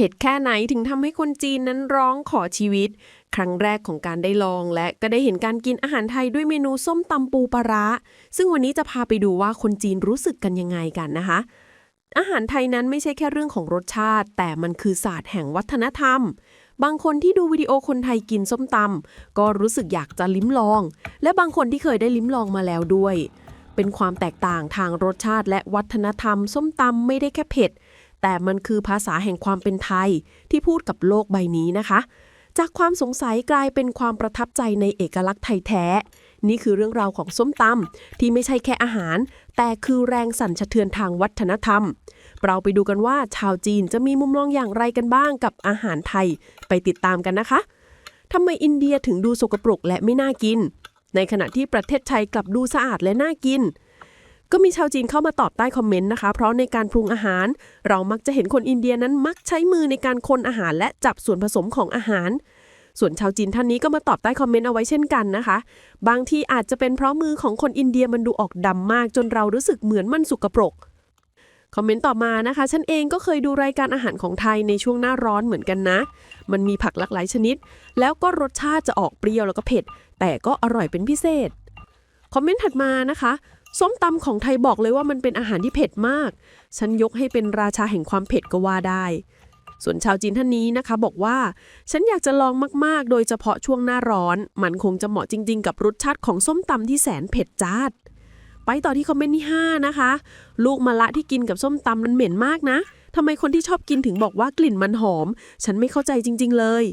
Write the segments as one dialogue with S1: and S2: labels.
S1: เผ็ดแค่ไหนถึงทำให้คนจีนนั้นร้องขอชีวิต ครั้งแรกของการได้ลอง และก็ได้เห็นการกินอาหารไทยด้วยเมนูส้มตำปูปลาร้าซึ่งวันนี้จะพาไปดูว่าคนจีนรู้สึกกันยังไงกันนะคะ อาหารไทยนั้นไม่ใช่แค่เรื่องของรสชาติ แต่มันคือศาสตร์แห่งวัฒนธรรม บางคนที่ดูวิดีโอคนไทยกินส้มตำก็รู้สึกอยากจะลิ้มลอง และบางคนที่เคยได้ลิ้มลองมาแล้วด้วย เป็นความแตกต่างทางรสชาติและวัฒนธรรม ส้มตำไม่ได้แค่เผ็ด แต่มันคือภาษาแห่งความเป็นไทยที่พูดกับโลกใบนี้นะคะ จากความสงสัยกลายเป็นความประทับใจในเอกลักษณ์ไทยแท้ นี่คือเรื่องราวของส้มตำที่ไม่ใช่แค่อาหาร แต่คือแรงสั่นสะเทือนทางวัฒนธรรม เราไปดูกันว่าชาวจีนจะมีมุมมองอย่างไรกันบ้างกับอาหารไทย ไปติดตามกันนะคะทำไมอินเดียถึงดูสกปรกและไม่น่ากิน ในขณะที่ประเทศไทยกลับดูสะอาดและน่ากิน ก็มีชาวจีนเข้ามาตอบใต้คอมเมนต์นะคะ เพราะในการปรุงอาหาร เรามักจะเห็นคนอินเดียนั้นมักใช้มือในการคนอาหารและจับส่วนผสมของอาหาร ส่วนชาวจีนท่านนี้ก็มาตอบใต้คอมเมนต์เอาไว้เช่นกันนะคะ บางทีอาจจะเป็นเพราะมือของคนอินเดียมันดูออกดำมาก จนเรารู้สึกเหมือนมันสุกปรกคอมเมนต์ต่อมานะคะ ฉันเองก็เคยดูรายการอาหารของไทยในช่วงหน้าร้อนเหมือนกันนะ มันมีผักหลากหลายชนิด แล้วก็รสชาติจะออกเปรี้ยวแล้วก็เผ็ด แต่ก็อร่อยเป็นพิเศษ คอมเมนต์ถัดมานะคะ ส้มตำของไทยบอกเลยว่ามันเป็นอาหารที่เผ็ดมาก ฉันยกให้เป็นราชาแห่งความเผ็ดก็ว่าได้ ส่วนชาวจีนท่านนี้นะคะ บอกว่า ฉันอยากจะลองมากๆ โดยเฉพาะช่วงหน้าร้อน มันคงจะเหมาะจริง ๆ กับรสชาติของส้มตำที่แสนเผ็ดจ้าด ไปต่อที่คอมเมนต์ที่ 5 นะคะ ลูกมะละที่กินกับส้มตำนั้นเหม็นมากนะทำไมคนที่ชอบกินถึงบอกว่ากลิ่นมันหอม ฉันไม่เข้าใจจริง ๆ เลย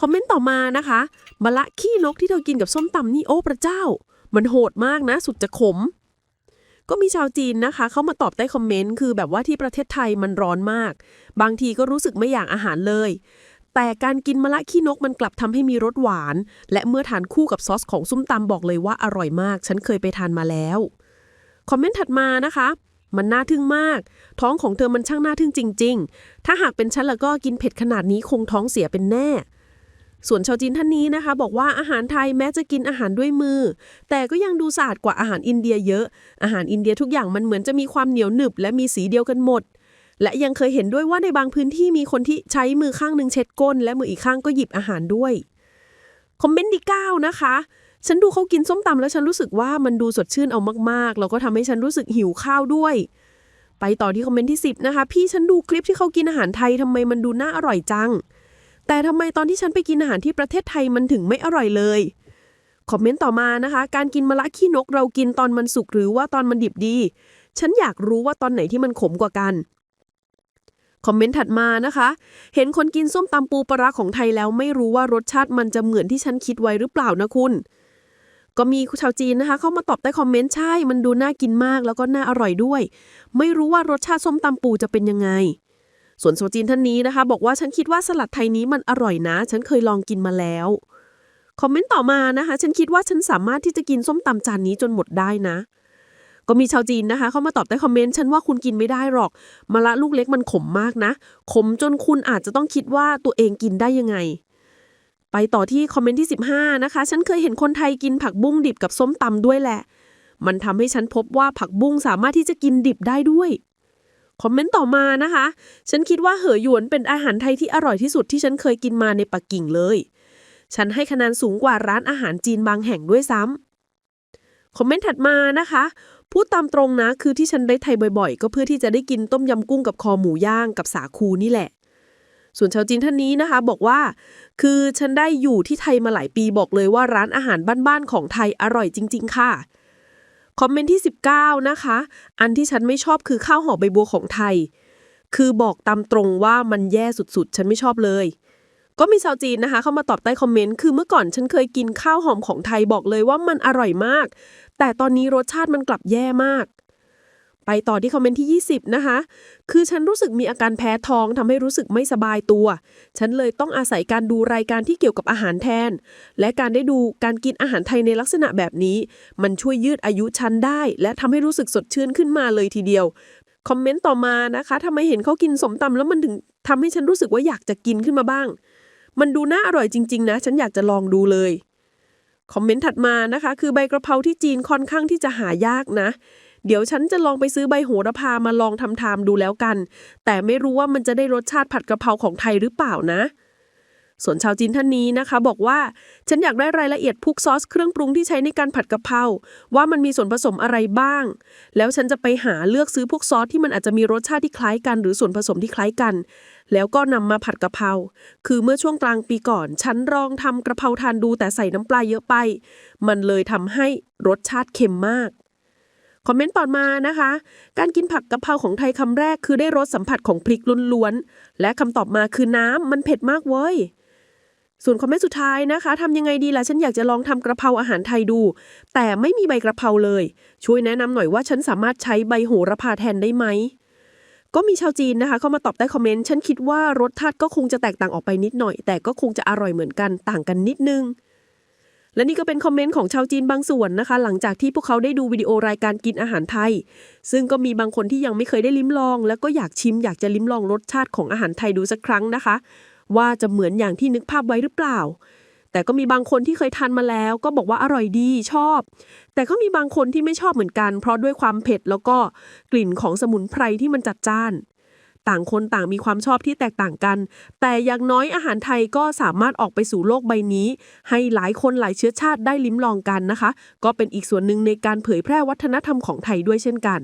S1: คอมเมนต์ต่อมานะคะมะละขี้นกที่เธอกินกับส้มตำนี่โอ้พระเจ้า มันโหดมากนะ สุดจะขม ก็มีชาวจีนนะคะ เข้ามาตอบใต้คอมเมนต์คือแบบว่าที่ประเทศไทยมันร้อนมาก บางทีก็รู้สึกไม่อยากอาหารเลย แต่การกินมะละขี้นกมันกลับทำให้มีรสหวาน และเมื่อทานคู่กับซอสของส้มตำบอกเลยว่าอร่อยมาก ฉันเคยไปทานมาแล้ว คอมเมนต์ถัดมานะคะมันน่าทึ่งมาก ท้องของเธอมันช่างน่าทึ่งจริง ๆ ถ้าหากเป็นฉันแล้วก็กินเผ็ดขนาดนี้คงท้องเสียเป็นแน่ ส่วนชาวจีนท่านนี้นะคะ บอกว่าอาหารไทยแม้จะกินอาหารด้วยมือ แต่ก็ยังดูสะอาดกว่าอาหารอินเดียเยอะ อาหารอินเดียทุกอย่างมันเหมือนจะมีความเหนียวหนึบและมีสีเดียวกันหมด และยังเคยเห็นด้วยว่าในบางพื้นที่มีคนที่ใช้มือข้างหนึ่งเช็ดก้น และมืออีกข้างก็หยิบอาหารด้วยคอมเมนต์ที่9นะคะ ฉันดูเขากินส้มตำแล้วฉันรู้สึกว่ามันดูสดชื่นเอามากๆ แล้วก็ทำให้ฉันรู้สึกหิวข้าวด้วย ไปต่อที่คอมเมนต์ที่ 10 นะคะ พี่ฉันดูคลิปที่เขากินอาหารไทยทำไมมันดูน่าอร่อยจัง แต่ทำไมตอนที่ฉันไปกินอาหารที่ประเทศไทยมันถึงไม่อร่อยเลย คอมเมนต์ต่อมานะคะ การกินมะละขี้นกเรากินตอนมันสุกหรือว่าตอนมันดิบดี ฉันอยากรู้ว่าตอนไหนที่มันขมกว่ากันคอมเมนต์ถัดมานะคะ เห็นคนกินส้มตำปูปลาของไทยแล้วไม่รู้ว่ารสชาติมันจะเหมือนที่ฉันคิดไว้หรือเปล่านะคุณ ก็มีชาวจีนนะคะ เข้ามาตอบใต้คอมเมนต์ใช่ มันดูน่ากินมากแล้วก็น่าอร่อยด้วย ไม่รู้ว่ารสชาติส้มตำปูจะเป็นยังไง ส่วนชาวจีนท่านนี้นะคะ บอกว่าฉันคิดว่าสลัดไทยนี้มันอร่อยนะ ฉันเคยลองกินมาแล้ว คอมเมนต์ต่อมานะคะ ฉันคิดว่าฉันสามารถที่จะกินส้มตำจานนี้จนหมดได้นะ ก็มีชาวจีนนะคะ เข้ามาตอบใต้คอมเมนต์ฉันว่าคุณกินไม่ได้หรอกมะละลูกเล็กมันขมมากนะ ขมจนคุณอาจจะต้องคิดว่าตัวเองกินได้ยังไง ไปต่อที่คอมเมนต์ที่ 15 นะคะ ฉันเคยเห็นคนไทยกินผักบุ้งดิบกับส้มตำด้วยแหละ มันทำให้ฉันพบว่าผักบุ้งสามารถที่จะกินดิบได้ด้วย คอมเมนต์ต่อมานะคะ ฉันคิดว่าเหอหยวนเป็นอาหารไทยที่อร่อยที่สุดที่ฉันเคยกินมาในปักกิ่งเลย ฉันให้คะแนนสูงกว่าร้านอาหารจีนบางแห่งด้วยซ้ำคอมเมนต์ถัดมานะคะ พูดตามตรงนะ คือที่ฉันได้ไทยบ่อยๆ ก็เพื่อที่จะได้กินต้มยำกุ้งกับคอหมูย่างกับสาคูนี่แหละ ส่วนชาวจีนท่านนี้นะคะ บอกว่า คือฉันได้อยู่ที่ไทยมาหลายปีบอกเลยว่าร้านอาหารบ้านๆของไทยอร่อยจริง ๆ ค่ะ คอมเมนต์ที่ 19 นะคะ อันที่ฉันไม่ชอบคือข้าวห่อใบบัวของไทย คือบอกตามตรงว่ามันแย่สุดๆ ฉันไม่ชอบเลย ก็มีชาวจีนนะคะ เข้ามาตอบใต้คอมเมนต์ คือเมื่อก่อนฉันเคยกินข้าวหอมของไทยบอกเลยว่ามันอร่อยมาก แต่ตอนนี้รสชาติมันกลับแย่มาก ไปต่อที่คอมเมนต์ที่ 20 นะคะ คือฉันรู้สึกมีอาการแพ้ท้องทำให้รู้สึกไม่สบายตัว ฉันเลยต้องอาศัยการดูรายการที่เกี่ยวกับอาหารแทน และการได้ดูการกินอาหารไทยในลักษณะแบบนี้ มันช่วยยืดอายุฉันได้ และทำให้รู้สึกสดชื่นขึ้นมาเลยทีเดียว คอมเมนต์ต่อมานะคะทำไมเห็นเขากินสมตำแล้วมันถึงทำให้ฉันรู้สึกว่าอยากจะกินขึ้นมาบ้าง มันดูน่าอร่อยจริง ๆ นะ ฉันอยากจะลองดูเลยคอมเมนต์ถัดมานะคะ คือใบกระเพราที่จีนค่อนข้างที่จะหายากนะ เดี๋ยวฉันจะลองไปซื้อใบโหระพามาลองทำทามดูแล้วกัน แต่ไม่รู้ว่ามันจะได้รสชาติผัดกะเพราของไทยหรือเปล่านะ ส่วนชาวจีนท่านนี้นะคะ บอกว่าฉันอยากได้รายละเอียดพวกซอสเครื่องปรุงที่ใช้ในการผัดกะเพราว่ามันมีส่วนผสมอะไรบ้าง แล้วฉันจะไปหาเลือกซื้อพวกซอสที่มันอาจจะมีรสชาติที่คล้ายกัน หรือส่วนผสมที่คล้ายกัน แล้วก็นำมาผัดกะเพราคือเมื่อช่วงกลางปีก่อน ฉันลองทำกระเพราทานดูแต่ใส่น้ำปลาเยอะไป มันเลยทำให้รสชาติเค็มมาก คอมเมนต์ต่อมานะคะ การกินผักกะเพราของไทยคำแรกคือได้รสสัมผัสของพริกล้วนๆ และคำตอบมาคือน้ำมันเผ็ดมากเว้ย ส่วนคอมเมนต์สุดท้ายนะคะทำยังไงดีล่ะ ฉันอยากจะลองทำกระเพราอาหารไทยดู แต่ไม่มีใบกระเพราเลย ช่วยแนะนำหน่อยว่าฉันสามารถใช้ใบโหระพาแทนได้ไหม ก็มีชาวจีนนะคะ เข้ามาตอบใต้คอมเมนต์ฉันคิดว่ารสชาติก็คงจะแตกต่างออกไปนิดหน่อย แต่ก็คงจะอร่อยเหมือนกันต่างกันนิดนึง และนี่ก็เป็นคอมเมนต์ของชาวจีนบางส่วนนะคะ หลังจากที่พวกเขาได้ดูวิดีโอรายการกินอาหารไทย ซึ่งก็มีบางคนที่ยังไม่เคยได้ลิ้มลอง แล้วก็อยากชิมอยากจะลิ้มลองรสชาติของอาหารไทยดูสักครั้งนะคะ ว่าจะเหมือนอย่างที่นึกภาพไว้หรือเปล่า แต่ก็มีบางคนที่เคยทานมาแล้ว ก็บอกว่าอร่อยดีชอบ แต่ก็มีบางคนที่ไม่ชอบเหมือนกัน เพราะด้วยความเผ็ดแล้วก็กลิ่นของสมุนไพรที่มันจัดจ้าน ต่างคนต่างมีความชอบที่แตกต่างกัน แต่อย่างน้อยอาหารไทยก็สามารถออกไปสู่โลกใบนี้ ให้หลายคนหลายเชื้อชาติได้ลิ้มลองกันนะคะ ก็เป็นอีกส่วนหนึ่งในการเผยแพร่วัฒนธรรมของไทยด้วยเช่นกัน